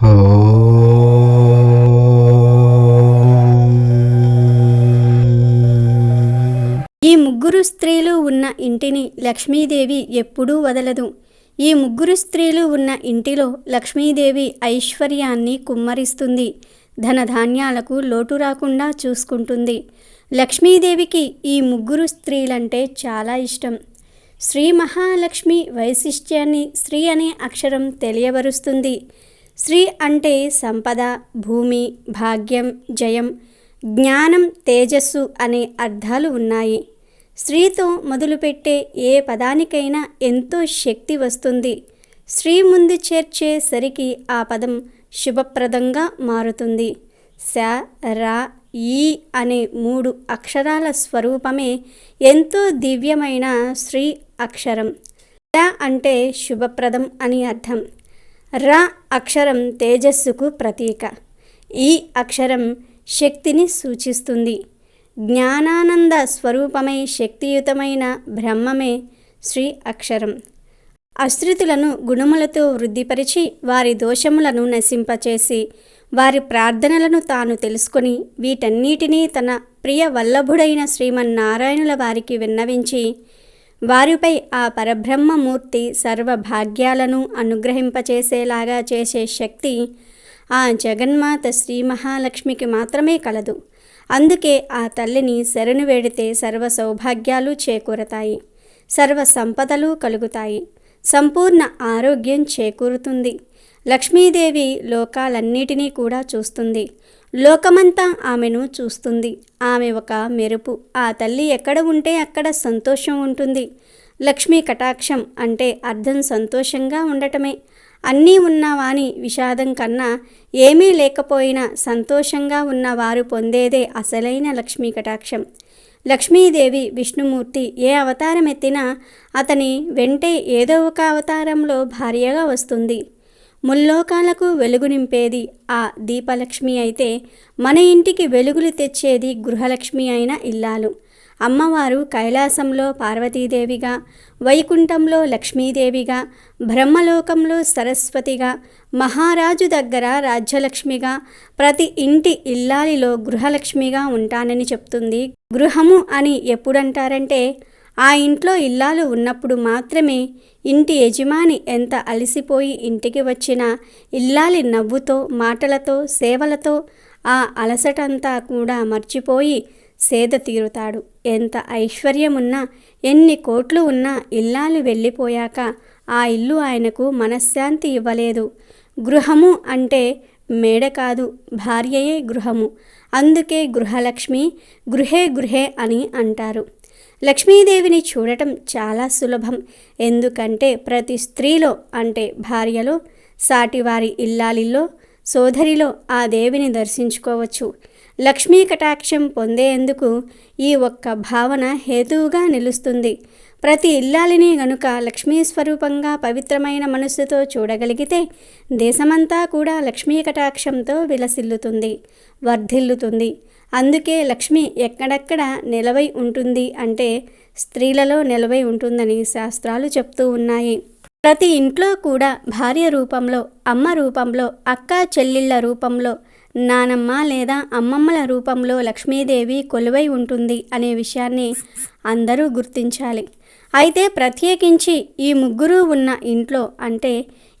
ఈ ముగ్గురు స్త్రీలు ఉన్న ఇంటిని లక్ష్మీదేవి ఎప్పుడూ వదలదు. ఈ ముగ్గురు స్త్రీలు ఉన్న ఇంటిలో లక్ష్మీదేవి ఐశ్వర్యాన్ని కుమ్మరిస్తుంది. ధనధాన్యాలకు లోటు రాకుండా చూసుకుంటుంది. లక్ష్మీదేవికి ఈ ముగ్గురు స్త్రీలంటే చాలా ఇష్టం. శ్రీ మహాలక్ష్మి వైశిష్ట్యాన్ని శ్రీ అనే అక్షరం తెలియబరుస్తుంది శ్రీ అంటే సంపద భూమి భాగ్యం జయం జ్ఞానం తేజస్సు అనే అర్థాలు ఉన్నాయి. స్త్రీతో మొదలుపెట్టే ఏ పదానికైనా ఎంతో శక్తి వస్తుంది. స్త్రీ ముందు చేర్చేసరికి ఆ పదం శుభప్రదంగా మారుతుంది. స రా ఈ అనే మూడు అక్షరాల స్వరూపమే ఎంతో దివ్యమైన శ్రీ అక్షరం. ర అంటే శుభప్రదం అని అర్థం. ర అక్షరం తేజస్సుకు ప్రతీక. ఈ అక్షరం శక్తిని సూచిస్తుంది. జ్ఞానానంద స్వరూపమై శక్తియుతమైన బ్రహ్మమే శ్రీ అక్షరం. అశ్రితులను గుణములతో వృద్ధిపరిచి వారి దోషములను నశింపచేసి వారి ప్రార్థనలను తాను తెలుసుకొని వీటన్నిటినీ తన ప్రియ వల్లభుడైన శ్రీమన్నారాయణుల వారికి విన్నవించి వారిపై ఆ పరబ్రహ్మమూర్తి సర్వ భాగ్యాలను అనుగ్రహింపచేసేలాగా చేసే శక్తి ఆ జగన్మాత శ్రీ మహాలక్ష్మికి మాత్రమే కలదు. అందుకే ఆ తల్లిని శరణు వేడితే సర్వ సౌభాగ్యాలు చేకూరతాయి సర్వ సంపదలు కలుగుతాయి సంపూర్ణ ఆరోగ్యం చేకూరుతుంది. లక్ష్మీదేవి లోకాలన్నిటినీ కూడా చూస్తుంది. లోకమంతా ఆమెను చూస్తుంది. ఆమె ఒక మెరుపు. ఆ తల్లి ఎక్కడ ఉంటే అక్కడ సంతోషం ఉంటుంది. లక్ష్మీ కటాక్షం అంటే అర్థం సంతోషంగా ఉండటమే. అన్నీ ఉన్నవాని విషాదం కన్నా ఏమీ లేకపోయినా సంతోషంగా ఉన్నవారు పొందేదే అసలైన లక్ష్మీ కటాక్షం. లక్ష్మీదేవి విష్ణుమూర్తి ఏ అవతారం ఎత్తినా అతని వెంటే ఏదో ఒక అవతారంలో భార్యగా వస్తుంది. ముల్లోకాలకు వెలుగు నింపేది ఆ దీపలక్ష్మి అయితే మన ఇంటికి వెలుగులు తెచ్చేది గృహలక్ష్మి అయిన ఇల్లాలు. అమ్మవారు కైలాసంలో పార్వతీదేవిగా వైకుంఠంలో లక్ష్మీదేవిగా బ్రహ్మలోకంలో సరస్వతిగా మహారాజు దగ్గర రాజ్యలక్ష్మిగా ప్రతి ఇంటి ఇల్లాలిలో గృహలక్ష్మిగా ఉంటానని చెప్తుంది గృహము అని ఎప్పుడంటారంటే ఆ ఇంట్లో ఇల్లాలు ఉన్నప్పుడు మాత్రమే ఇంటి యజమాని ఎంత అలసిపోయి ఇంటికి వచ్చినా ఇల్లాలి నవ్వుతో మాటలతో సేవలతో ఆ అలసటంతా కూడా మర్చిపోయి సేద తీరుతాడు. ఎంత ఐశ్వర్యమున్నా ఎన్ని కోట్లు ఉన్నా ఇల్లాలు వెళ్ళిపోయాక ఆ ఇల్లు ఆయనకు మనశ్శాంతి ఇవ్వలేదు. గృహము అంటే మేడ కాదు భార్యయే గృహము. అందుకే గృహలక్ష్మి గృహే గృహే అని అంటారు. లక్ష్మీదేవిని చూడటం చాలా సులభం. ఎందుకంటే ప్రతి స్త్రీలో అంటే భార్యలో సాటివారి ఇల్లాలిలో సోదరిలో ఆ దేవిని దర్శించుకోవచ్చు. లక్ష్మీ కటాక్షం పొందేందుకు ఈ ఒక్క భావన హేతువుగా నిలుస్తుంది. ప్రతి ఇల్లాలిని గనుక లక్ష్మీ స్వరూపంగా పవిత్రమైన మనస్సుతో చూడగలిగితే దేశమంతా కూడా లక్ష్మీ కటాక్షంతో విలసిల్లుతుంది వర్ధిల్లుతుంది. అందుకే లక్ష్మి ఎక్కడెక్కడ నిలవై ఉంటుంది అంటే స్త్రీలలో నిలవై ఉంటుందని శాస్త్రాలు చెప్తూ ఉన్నాయి. ప్రతి ఇంట్లో కూడా భార్య రూపంలో అమ్మ రూపంలో అక్క చెల్లిళ్ళ రూపంలో నానమ్మ లేదా అమ్మమ్మల రూపంలో లక్ష్మీదేవి కొలువై ఉంటుంది అనే విషయాన్ని అందరూ గుర్తించాలి. అయితే ప్రత్యేకించి ఈ ముగ్గురు ఉన్న ఇంట్లో అంటే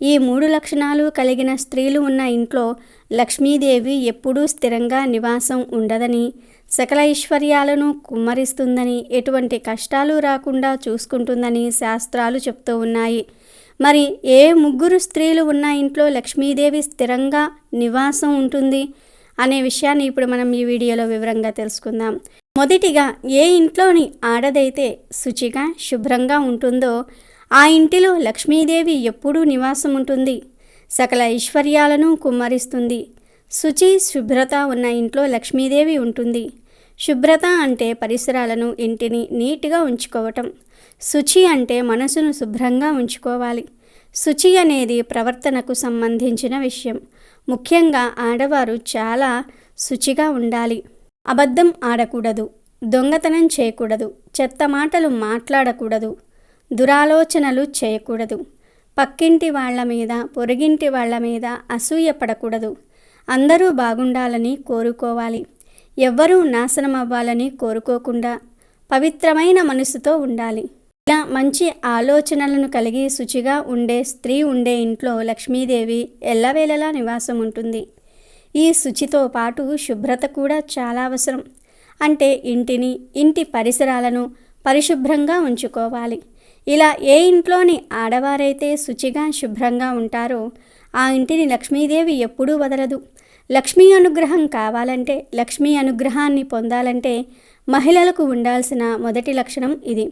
ఈ మూడు లక్షణాలు కలిగిన స్త్రీలు ఉన్న ఇంట్లో లక్ష్మీదేవి ఎప్పుడూ స్థిరంగా నివాసం ఉండదని సకల ఐశ్వర్యాలను కుమ్మరిస్తుందని ఎటువంటి కష్టాలు రాకుండా చూసుకుంటుందని శాస్త్రాలు చెప్తూ ఉన్నాయి. మరి ఏ ముగ్గురు స్త్రీలు ఉన్న ఇంట్లో లక్ష్మీదేవి స్థిరంగా నివాసం ఉంటుంది అనే విషయాన్ని ఇప్పుడు మనం ఈ వీడియోలో వివరంగా తెలుసుకుందాం. మొదటిగా ఏ ఇంట్లోని ఆడదైతే శుచిగా శుభ్రంగా ఉంటుందో ఆ ఇంటిలో లక్ష్మీదేవి ఎప్పుడూ నివాసం ఉంటుంది. సకల ఐశ్వర్యాలను కుమ్మరిస్తుంది. శుచి శుభ్రత ఉన్న ఇంట్లో లక్ష్మీదేవి ఉంటుంది. శుభ్రత అంటే పరిసరాలను ఇంటిని నీట్గా ఉంచుకోవటం. శుచి అంటే మనసును శుభ్రంగా ఉంచుకోవాలి. శుచి అనేది ప్రవర్తనకు సంబంధించిన విషయం. ముఖ్యంగా ఆడవారు చాలా శుచిగా ఉండాలి. అబద్ధం ఆడకూడదు. దొంగతనం చేయకూడదు. చెత్త మాటలు మాట్లాడకూడదు. దురాలోచనలు చేయకూడదు. పక్కింటి వాళ్ళ మీద పొరుగింటి వాళ్ళ మీద అసూయ పడకూడదు. అందరూ బాగుండాలని కోరుకోవాలి. ఎవ్వరూ నాశనం అవ్వాలని కోరుకోకుండా పవిత్రమైన మనసుతో ఉండాలి. ఇలా మంచి ఆలోచనలను కలిగి శుచిగా ఉండే స్త్రీ ఉండే ఇంట్లో లక్ష్మీదేవి ఎల్లవేళలా నివాసం ఉంటుంది. ఈ శుచితో పాటు శుభ్రత కూడా చాలా అవసరం. అంటే ఇంటిని ఇంటి పరిసరాలను పరిశుభ్రంగా ఉంచుకోవాలి. ఇలా ఏ ఇంట్లోని ఆడవారైతే శుచిగా శుభ్రంగా ఉంటారో ఆ ఇంటిని లక్ష్మీదేవి ఎప్పుడూ వదలదు. లక్ష్మీ అనుగ్రహం కావాలంటే లక్ష్మీ అనుగ్రహాన్ని పొందాలంటే మహిళలకు ఉండాల్సిన మొదటి లక్షణం ఇది.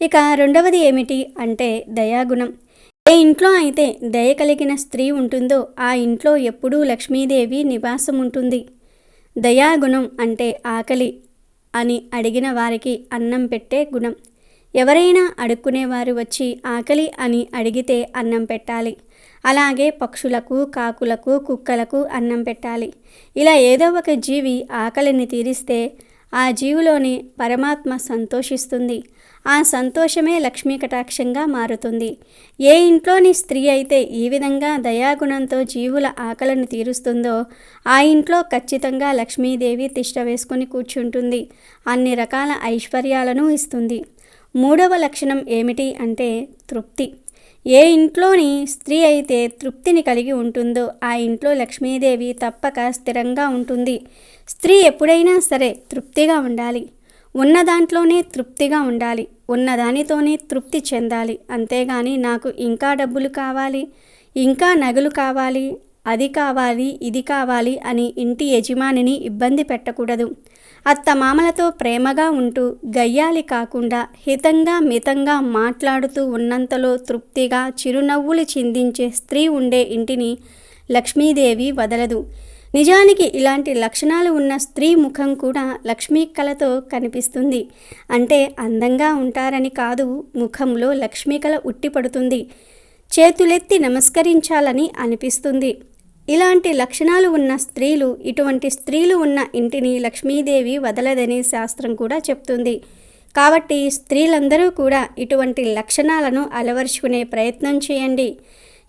ఇక రెండవది ఏమిటి అంటే దయాగుణం. ఏ ఇంట్లో అయితే దయ కలిగిన స్త్రీ ఉంటుందో ఆ ఇంట్లో ఎప్పుడూ లక్ష్మీదేవి నివాసం ఉంటుంది దయాగుణం అంటే ఆకలి అని అడిగిన వారికి అన్నం పెట్టే గుణం. ఎవరైనా అడుక్కునేవారు వచ్చి ఆకలి అని అడిగితే అన్నం పెట్టాలి. అలాగే పక్షులకు కాకులకు కుక్కలకు అన్నం పెట్టాలి. ఇలా ఏదో ఒక జీవి ఆకలిని తీరిస్తే ఆ జీవులోని పరమాత్మ సంతోషిస్తుంది. ఆ సంతోషమే లక్ష్మీ కటాక్షంగా మారుతుంది. ఏ ఇంట్లోని స్త్రీ అయితే ఈ విధంగా దయాగుణంతో జీవుల ఆకలను తీరుస్తుందో ఆ ఇంట్లో ఖచ్చితంగా లక్ష్మీదేవి తిష్ట వేసుకుని కూర్చుంటుంది. అన్ని రకాల ఐశ్వర్యాలను ఇస్తుంది. మూడవ లక్షణం ఏమిటి అంటే తృప్తి. ఏ ఇంట్లోని స్త్రీ అయితే తృప్తిని కలిగి ఉంటుందో ఆ ఇంట్లో లక్ష్మీదేవి తప్పక స్థిరంగా ఉంటుంది. స్త్రీ ఎప్పుడైనా సరే తృప్తిగా ఉండాలి. ఉన్న దాంట్లోనే తృప్తిగా ఉండాలి. ఉన్న దానితోనే తృప్తి చెందాలి. అంతేగాని నాకు ఇంకా డబ్బులు కావాలి ఇంకా నగలు కావాలి అది కావాలి ఇది కావాలి అని ఇంటి యజమానిని ఇబ్బంది పెట్టకూడదు. అత్తమామలతో ప్రేమగా ఉంటూ గయ్యాలి కాకుండా హితంగా మితంగా మాట్లాడుతూ ఉన్నంతలో తృప్తిగా చిరునవ్వులు చిందించే స్త్రీ ఉండే ఇంటిని లక్ష్మీదేవి వదలదు. నిజానికి ఇలాంటి లక్షణాలు ఉన్న స్త్రీ ముఖం కూడా లక్ష్మీ కళతో కనిపిస్తుంది. అంటే అందంగా ఉంటారని కాదు ముఖంలో లక్ష్మీ కళ ఉట్టిపడుతుంది. చేతులెత్తి నమస్కరించాలని అనిపిస్తుంది. ఇలాంటి లక్షణాలు ఉన్న స్త్రీలు ఇటువంటి స్త్రీలు ఉన్న ఇంటిని లక్ష్మీదేవి వదలదని శాస్త్రం కూడా చెప్తుంది. కాబట్టి స్త్రీలందరూ కూడా ఇటువంటి లక్షణాలను అలవర్చుకునే ప్రయత్నం చేయండి.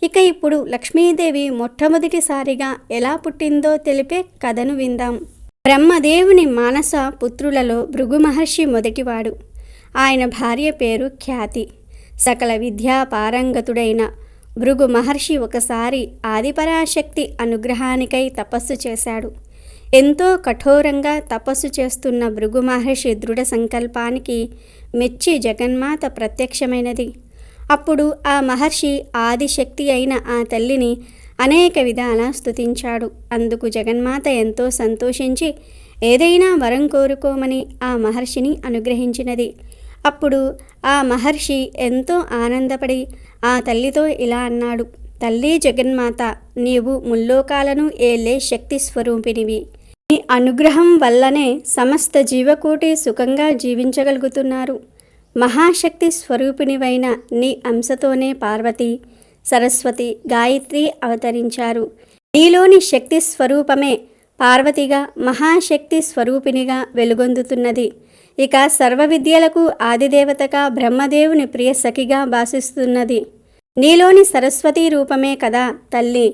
ఇక ఇప్పుడు లక్ష్మీదేవి మొట్టమొదటిసారిగా ఎలా పుట్టిందో తెలిపే కథను విందాం. బ్రహ్మదేవుని మానస పుత్రులలో భృగు మహర్షి మొదటివాడు. ఆయన భార్య పేరు ఖ్యాతి. సకల విద్యా పారంగతుడైన భృగు మహర్షి ఒకసారి ఆదిపరాశక్తి అనుగ్రహానికై తపస్సు చేశాడు. ఎంతో కఠోరంగా తపస్సు చేస్తున్న భృగు మహర్షి దృఢ సంకల్పానికి మెచ్చి జగన్మాత ప్రత్యక్షమైనది. అప్పుడు ఆ మహర్షి ఆదిశక్తి అయిన ఆ తల్లిని అనేక విధాల స్తుతించాడు. అందుకు జగన్మాత ఎంతో సంతోషించి ఏదైనా వరం కోరుకోమని ఆ మహర్షిని అనుగ్రహించినది. అప్పుడు ఆ మహర్షి ఎంతో ఆనందపడి ఆ తల్లితో ఇలా అన్నాడు తల్లి జగన్మాత నీవు ముల్లోకాలను ఏలే శక్తి స్వరూపినివి. నీ అనుగ్రహం వల్లనే సమస్త జీవకోటి సుఖంగా జీవించగలుగుతున్నారు. మహాశక్తి స్వరూపిణివైన నీ అంశతోనే పార్వతి సరస్వతి గాయత్రి అవతరించారు. నీలోని శక్తి స్వరూపమే పార్వతిగా మహాశక్తి స్వరూపిణిగా వెలుగొందుతున్నది. ఇక సర్వ విద్యలకు ఆదిదేవతగా బ్రహ్మదేవుని ప్రియ సఖిగా భాషిస్తున్నది నీలోని సరస్వతీ రూపమే కదా తల్లి.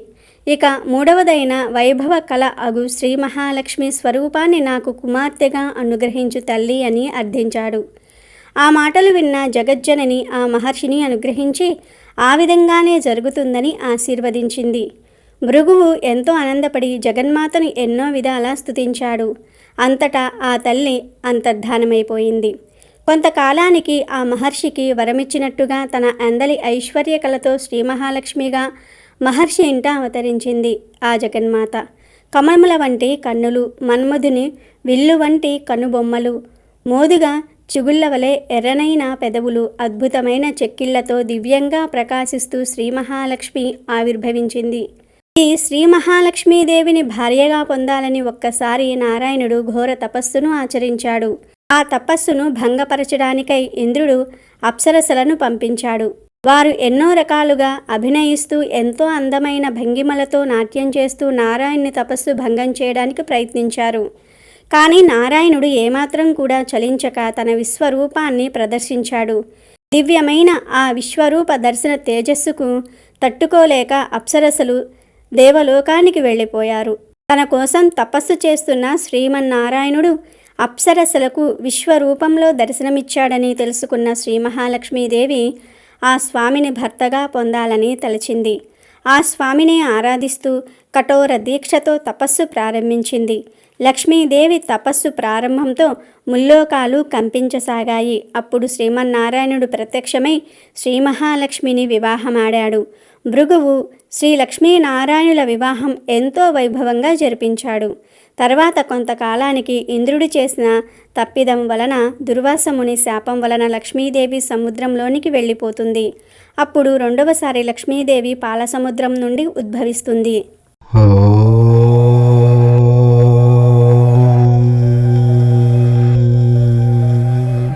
ఇక మూడవదైన వైభవ కళ అగు శ్రీ మహాలక్ష్మి స్వరూపాన్ని నాకు కుమార్తెగా అనుగ్రహించు తల్లి అని అర్థించాడు. ఆ మాటలు విన్న జగజ్జనని ఆ మహర్షిని అనుగ్రహించి ఆ విధంగానే జరుగుతుందని ఆశీర్వదించింది. భృగువు ఎంతో ఆనందపడి జగన్మాతను ఎన్నో విధాలా స్తుతించాడు. అంతటా ఆ తల్లి అంతర్ధానమైపోయింది. కొంతకాలానికి ఆ మహర్షికి వరమిచ్చినట్టుగా తన అందలి ఐశ్వర్య కలతో శ్రీ మహాలక్ష్మిగా మహర్షి ఇంట అవతరించింది ఆ జగన్మాత. కమలముల వంటి కన్నులు మన్మధుని విల్లు వంటి కనుబొమ్మలు మోదుగా చిగుళ్ళ వలె ఎర్రనైన పెదవులు అద్భుతమైన చెక్కిళ్ళతో దివ్యంగా ప్రకాశిస్తూ శ్రీ మహాలక్ష్మి ఆవిర్భవించింది. ఇది శ్రీ మహాలక్ష్మీదేవిని భార్యగా పొందాలని ఒక్కసారి నారాయణుడు ఘోర తపస్సును ఆచరించాడు. ఆ తపస్సును భంగపరచడానికై ఇంద్రుడు అప్సరసలను పంపించాడు. వారు ఎన్నో రకాలుగా అభినయిస్తూ ఎంతో అందమైన భంగిమలతో నాట్యం చేస్తూ నారాయణ్ని తపస్సు భంగం చేయడానికి ప్రయత్నించారు. కానీ నారాయణుడు ఏమాత్రం కూడా చలించక తన విశ్వరూపాన్ని ప్రదర్శించాడు. దివ్యమైన ఆ విశ్వరూప దర్శన తేజస్సుకు తట్టుకోలేక అప్సరసలు దేవలోకానికి వెళ్ళిపోయారు. తన కోసం తపస్సు చేస్తున్న శ్రీమన్నారాయణుడు అప్సరసలకు విశ్వరూపంలో దర్శనమిచ్చాడని తెలుసుకున్న శ్రీ మహాలక్ష్మీదేవి ఆ స్వామిని భర్తగా పొందాలని తలచింది. ఆ స్వామిని ఆరాధిస్తూ కఠోర దీక్షతో తపస్సు ప్రారంభించింది. లక్ష్మీదేవి తపస్సు ప్రారంభంతో ముల్లోకాలు కంపించసాగాయి. అప్పుడు శ్రీమన్నారాయణుడు ప్రత్యక్షమై శ్రీ మహాలక్ష్మిని వివాహమాడాడు. భృగువు శ్రీ లక్ష్మీనారాయణుల వివాహం ఎంతో వైభవంగా జరిపించాడు. తర్వాత కొంతకాలానికి ఇంద్రుడు చేసిన తప్పిదం వలన దుర్వాసముని శాపం వలన లక్ష్మీదేవి సముద్రంలోనికి వెళ్ళిపోతుంది. అప్పుడు రెండవసారి లక్ష్మీదేవి పాలసముద్రం నుండి ఉద్భవిస్తుంది.